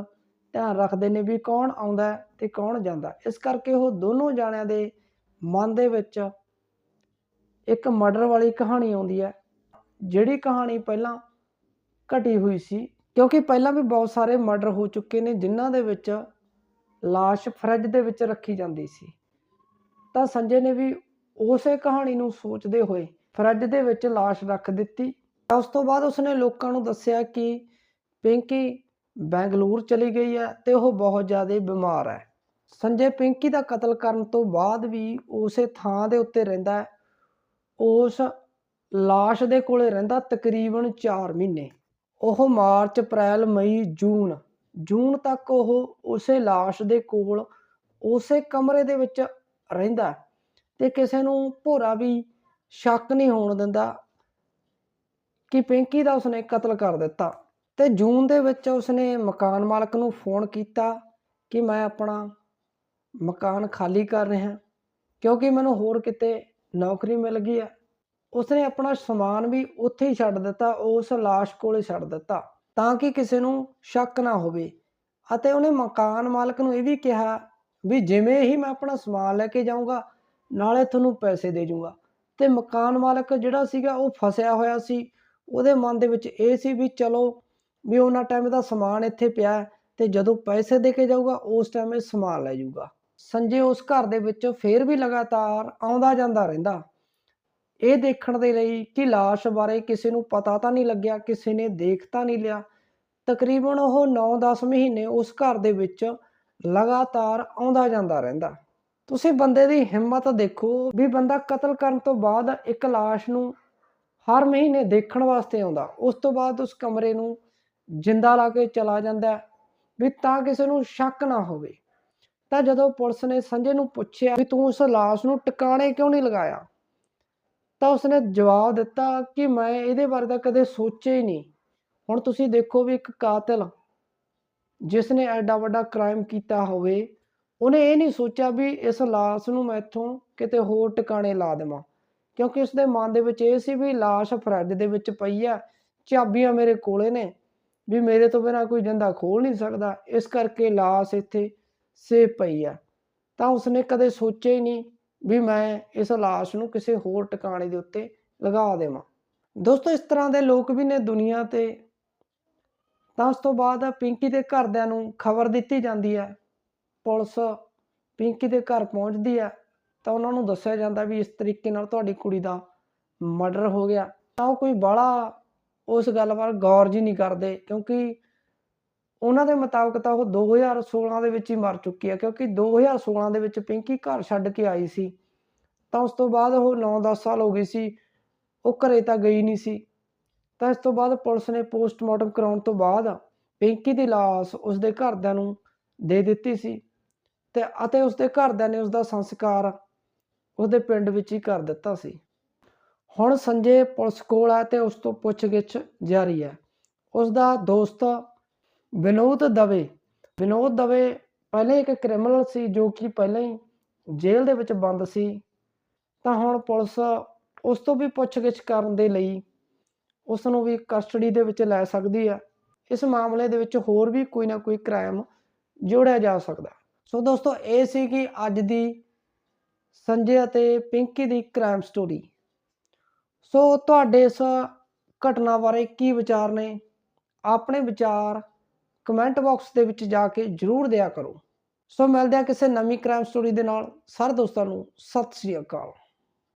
[SPEAKER 1] ਧਿਆਨ ਰੱਖਦੇ ਨੇ ਵੀ ਕੌਣ ਆਉਂਦਾ ਹੈ ਤੇ ਕੌਣ ਜਾਂਦਾ ਇਸ ਕਰਕੇ ਉਹ ਦੋਨੋਂ ਜਾਣਿਆਂ ਦੇ ਮਨ ਦੇ ਵਿੱਚ ਇੱਕ ਮਰਡਰ ਵਾਲੀ ਕਹਾਣੀ ਆਉਂਦੀ ਹੈ, ਜਿਹੜੀ ਕਹਾਣੀ ਪਹਿਲਾਂ ਘਟੀ ਹੋਈ ਸੀ, ਕਿਉਂਕਿ ਪਹਿਲਾਂ ਵੀ ਬਹੁਤ ਸਾਰੇ ਮਰਡਰ ਹੋ ਚੁੱਕੇ ਨੇ, ਜਿਨ੍ਹਾਂ ਦੇ ਵਿੱਚ ਲਾਸ਼ ਫਰਿੱਜ ਦੇ ਵਿੱਚ ਰੱਖੀ ਜਾਂਦੀ ਸੀ। ਤਾਂ ਸੰਜੇ ਨੇ ਵੀ ਉਸੇ ਕਹਾਣੀ ਨੂੰ ਸੋਚਦੇ ਹੋਏ ਫਰਿੱਜ ਦੇ ਵਿੱਚ ਲਾਸ਼ ਰੱਖ ਦਿੱਤੀ। ਉਸ ਤੋਂ ਬਾਅਦ ਉਸਨੇ ਲੋਕਾਂ ਨੂੰ ਦੱਸਿਆ ਕਿ ਪਿੰਕੀ ਬੈਂਗਲੌਰ ਚਲੀ ਗਈ ਹੈ ਤੇ ਉਹ ਬਹੁਤ ਜ਼ਿਆਦਾ ਬਿਮਾਰ ਹੈ। ਸੰਜੇ ਪਿੰਕੀ ਦਾ ਕਤਲ ਕਰਨ ਤੋਂ ਬਾਅਦ ਵੀ ਉਸੇ ਥਾਂ ਦੇ ਉੱਤੇ ਰਹਿੰਦਾ ਹੈ। ਉਸ ਲਾਸ਼ ਦੇ ਕੋਲੇ ਰਹਿੰਦਾ ਤਕਰੀਬਨ 4 ਮਹੀਨੇ। ਉਹ ਮਾਰਚ, ਅਪ੍ਰੈਲ, ਮਈ, ਜੂਨ ਜੂਨ ਤੱਕ ਉਹ ਉਸੇ ਲਾਸ਼ ਦੇ ਕੋਲ ਉਸੇ ਕਮਰੇ ਦੇ ਵਿੱਚ ਰਹਿੰਦਾ ਤੇ ਕਿਸੇ ਨੂੰ ਭੋਰਾ ਵੀ ਸ਼ੱਕ ਨਹੀਂ ਹੋਣ ਦਿੰਦਾ ਕਿ ਪਿੰਕੀ ਦਾ ਉਸਨੇ ਕਤਲ ਕਰ ਦਿੱਤਾ। ਤੇ ਜੂਨ ਦੇ ਵਿੱਚ ਉਸਨੇ ਮਕਾਨ ਮਾਲਕ ਨੂੰ ਫੋਨ ਕੀਤਾ ਕਿ ਮੈਂ ਆਪਣਾ ਮਕਾਨ ਖਾਲੀ ਕਰ ਰਿਹਾ, ਕਿਉਂਕਿ ਮੈਨੂੰ ਹੋਰ ਕਿਤੇ ਨੌਕਰੀ ਮਿਲ ਗਈ ਹੈ ਉਸਨੇ ਆਪਣਾ ਸਮਾਨ ਵੀ ਉੱਥੇ ਹੀ ਛੱਡ ਦਿੱਤਾ, ਉਸ ਲਾਸ਼ ਕੋਲੇ ਛੱਡ ਦਿੱਤਾ। ਤਾਂ ਕਿ ਕਿਸੇ ਨੂੰ ਸ਼ੱਕ ਨਾ ਹੋਵੇ। ਅਤੇ ਉਹਨੇ ਮਕਾਨ ਮਾਲਕ ਨੂੰ ਇਹ ਵੀ ਕਿਹਾ ਵੀ ਜਿਵੇਂ ਹੀ ਮੈਂ ਆਪਣਾ ਸਮਾਨ ਲੈ ਕੇ ਜਾਊਂਗਾ, ਨਾਲੇ ਤੁਹਾਨੂੰ ਪੈਸੇ ਦੇ ਜਾਊਂਗਾ ਤੇ ਮਕਾਨ ਮਾਲਕ ਜਿਹੜਾ ਸੀਗਾ, ਉਹ ਫਸਿਆ ਹੋਇਆ ਸੀ। ਉਹਦੇ ਮਨ ਦੇ ਵਿੱਚ ਇਹ ਸੀ ਵੀ ਚਲੋ ਵੀ ਉਹਨਾਂ ਟਾਈਮ ਦਾ ਸਮਾਨ ਇੱਥੇ ਪਿਆ ਹੈ ਤੇ ਜਦੋਂ ਪੈਸੇ ਦੇ ਕੇ ਜਾਊਗਾ, ਉਸ ਟਾਈਮ ਇਹ ਸਮਾਨ ਲੈ ਜਾਊਗਾ ਸੰਜੇ ਉਸ ਘਰ ਦੇ ਵਿੱਚ ਫੇਰ ਵੀ ਲਗਾਤਾਰ ਆਉਂਦਾ ਜਾਂਦਾ ਰਹਿੰਦਾ। ਇਹ ਦੇਖਣ ਦੇ ਲਈ ਕਿ ਲਾਸ਼ ਬਾਰੇ ਕਿਸੇ ਨੂੰ ਪਤਾ ਤਾਂ ਨਹੀਂ ਲੱਗਿਆ, ਕਿਸੇ ਨੇ ਦੇਖ ਤਾਂ ਨਹੀਂ ਲਿਆ। ਤਕਰੀਬਨ ਉਹ 9-10 ਮਹੀਨੇ ਉਸ ਘਰ ਦੇ ਵਿੱਚ ਲਗਾਤਾਰ ਆਉਂਦਾ ਜਾਂਦਾ ਰਹਿੰਦਾ। ਤੁਸੀਂ ਬੰਦੇ ਦੀ ਹਿੰਮਤ ਦੇਖੋ ਵੀ ਬੰਦਾ ਕਤਲ ਕਰਨ ਤੋਂ ਬਾਅਦ ਇੱਕ ਲਾਸ਼ ਨੂੰ ਹਰ ਮਹੀਨੇ ਦੇਖਣ ਵਾਸਤੇ ਆਉਂਦਾ। ਉਸ ਤੋਂ ਬਾਅਦ ਉਸ ਕਮਰੇ ਨੂੰ ਜਿੰਦਾ ਲਾ ਕੇ ਚਲਾ ਜਾਂਦਾ ਵੀ ਤਾਂ ਕਿਸੇ ਨੂੰ ਸ਼ੱਕ ਨਾ ਹੋਵੇ। ਤਾਂ ਜਦੋਂ ਪੁਲਿਸ ਨੇ ਸੰਜੇ ਨੂੰ ਪੁੱਛਿਆ ਵੀ ਤੂੰ ਉਸ ਲਾਸ਼ ਨੂੰ ਟਿਕਾਣੇ ਕਿਉਂ ਨਹੀਂ ਲਗਾਇਆ? ਤਾਂ ਉਸਨੇ ਜਵਾਬ ਦਿੱਤਾ ਕਿ ਮੈਂ ਇਹਦੇ ਬਾਰੇ ਤਾਂ ਕਦੇ ਸੋਚਿਆ ਹੀ ਨਹੀਂ। ਹੁਣ ਤੁਸੀਂ ਦੇਖੋ ਵੀ ਇੱਕ ਕਾਤਲ ਜਿਸ ਨੇ ਐਡਾ ਵੱਡਾ ਕ੍ਰਾਈਮ ਕੀਤਾ ਹੋਵੇ, ਉਹਨੇ ਇਹ ਨਹੀਂ ਸੋਚਿਆ ਵੀ ਇਸ ਲਾਸ਼ ਨੂੰ ਮੈਂ ਇੱਥੋਂ ਕਿਤੇ ਹੋਰ ਟਿਕਾਣੇ ਲਾ ਦੇਵਾਂ। ਕਿਉਂਕਿ ਉਸਦੇ ਮਨ ਦੇ ਵਿੱਚ ਇਹ ਸੀ ਵੀ ਲਾਸ਼ ਫਰੈਡ ਦੇ ਵਿੱਚ ਪਈ ਆ, ਚਾਬੀਆਂ ਮੇਰੇ ਕੋਲੇ ਨੇ, ਵੀ ਮੇਰੇ ਤੋਂ ਬਿਨਾ ਕੋਈ ਜਿੰਦਾ ਖੋਲ ਨਹੀਂ ਸਕਦਾ। ਇਸ ਕਰਕੇ ਲਾਸ਼ ਇੱਥੇ ਸੇਬ ਪਈ ਆ, ਤਾਂ ਉਸਨੇ ਕਦੇ ਸੋਚਿਆ ਹੀ ਨਹੀਂ ਵੀ ਮੈਂ ਇਸ ਲਾਸ਼ ਨੂੰ ਕਿਸੇ ਹੋਰ ਟਿਕਾਣੇ ਦੇ ਉੱਤੇ ਲਗਾ ਦੇਵਾਂ। ਦੋਸਤੋ, ਇਸ ਤਰ੍ਹਾਂ ਦੇ ਲੋਕ ਵੀ ਨੇ ਦੁਨੀਆ ਤੇ। ਤਾਂ ਉਸ ਤੋਂ ਬਾਅਦ ਪਿੰਕੀ ਦੇ ਘਰਦਿਆਂ ਨੂੰ ਖਬਰ ਦਿੱਤੀ ਜਾਂਦੀ ਹੈ। ਪੁਲਿਸ ਪਿੰਕੀ ਦੇ ਘਰ ਪਹੁੰਚਦੀ ਹੈ, ਤਾਂ ਉਹਨਾਂ ਨੂੰ ਦੱਸਿਆ ਜਾਂਦਾ ਵੀ ਇਸ ਤਰੀਕੇ ਨਾਲ ਤੁਹਾਡੀ ਕੁੜੀ ਦਾ ਮਰਡਰ ਹੋ ਗਿਆ। ਤਾਂ ਉਹ ਕੋਈ ਬਾਹਲਾ ਉਸ ਗੱਲ ਵੱਲ ਗੌਰ ਜੀ ਨਹੀਂ ਕਰਦੇ, ਕਿਉਂਕਿ ਉਹਨਾਂ ਦੇ ਮੁਤਾਬਕ ਤਾਂ ਉਹ 2016 ਦੇ ਵਿੱਚ ਹੀ ਮਰ ਚੁੱਕੀ ਹੈ ਕਿਉਂਕਿ 2016 ਦੇ ਵਿੱਚ ਪਿੰਕੀ ਘਰ ਛੱਡ ਕੇ ਆਈ ਸੀ। ਤਾਂ ਉਸ ਤੋਂ ਬਾਅਦ ਉਹ 9-10 ਸਾਲ ਹੋ ਗਈ ਸੀ, ਉਹ ਘਰੇ ਤਾਂ ਗਈ ਨਹੀਂ ਸੀ। ਤਾਂ ਇਸ ਤੋਂ ਬਾਅਦ ਪੁਲਿਸ ਨੇ ਪੋਸਟਮਾਰਟਮ ਕਰਾਉਣ ਤੋਂ ਬਾਅਦ ਪਿੰਕੀ ਦੀ ਲਾਸ਼ ਉਸਦੇ ਘਰਦਿਆਂ ਨੂੰ ਦੇ ਦਿੱਤੀ ਸੀ ਤੇ ਅਤੇ ਉਸਦੇ ਘਰਦਿਆਂ ਨੇ ਉਸਦਾ ਸੰਸਕਾਰ ਉਸਦੇ ਪਿੰਡ ਵਿੱਚ ਹੀ ਕਰ ਦਿੱਤਾ ਸੀ। ਹੁਣ ਸੰਜੇ ਪੁਲਿਸ ਕੋਲ ਆ ਤੇ ਉਸ ਤੋਂ ਪੁੱਛਗਿੱਛ ਜਾਰੀ ਹੈ ਉਸਦਾ ਦੋਸਤ ਵਿਨੋਦ ਦਵੇ। ਵਿਨੋਦ ਦਵੇ ਪਹਿਲੇ ਇੱਕ ਕ੍ਰਿਮੀਨਲ ਸੀ ਜੋ ਕਿ ਪਹਿਲਾਂ ਹੀ ਜੇਲ੍ਹ ਦੇ ਵਿੱਚ ਬੰਦ ਸੀ। ਤਾਂ ਹੁਣ ਪੁਲਿਸ ਉਸ ਤੋਂ ਵੀ ਪੁੱਛਗਿੱਛ ਕਰਨ ਦੇ ਲਈ ਉਸ ਨੂੰ ਵੀ ਕਸਟਡੀ ਦੇ ਵਿੱਚ ਲੈ ਸਕਦੀ ਆ। ਇਸ ਮਾਮਲੇ ਦੇ ਵਿੱਚ ਹੋਰ ਵੀ ਕੋਈ ਨਾ ਕੋਈ ਕ੍ਰਾਈਮ ਜੋੜਿਆ ਜਾ ਸਕਦਾ। ਸੋ ਦੋਸਤੋ, ਇਹ ਸੀ ਕਿ ਅੱਜ ਦੀ ਸੰਜੇ ਅਤੇ ਪਿੰਕੀ ਦੀ ਕ੍ਰਾਈਮ ਸਟੋਰੀ ਸੋ ਤੁਹਾਡੇ ਇਸ ਘਟਨਾ ਬਾਰੇ ਕੀ ਵਿਚਾਰ ਨੇ? ਆਪਣੇ ਵਿਚਾਰ ਕਮੈਂਟ ਬਾਕਸ ਦੇ ਵਿੱਚ ਜਾ ਕੇ ਜਰੂਰ ਦਿਆ ਕਰੋ। ਸੋ ਮਿਲਦੇ ਆ ਕਿਸੇ ਨਵੀਂ ਕ੍ਰਾਈਮ ਸਟੋਰੀ ਦੇ ਨਾਲ। ਸਾਰੇ ਦੋਸਤਾਂ ਨੂੰ ਸਤਿ ਸ੍ਰੀ ਅਕਾਲ।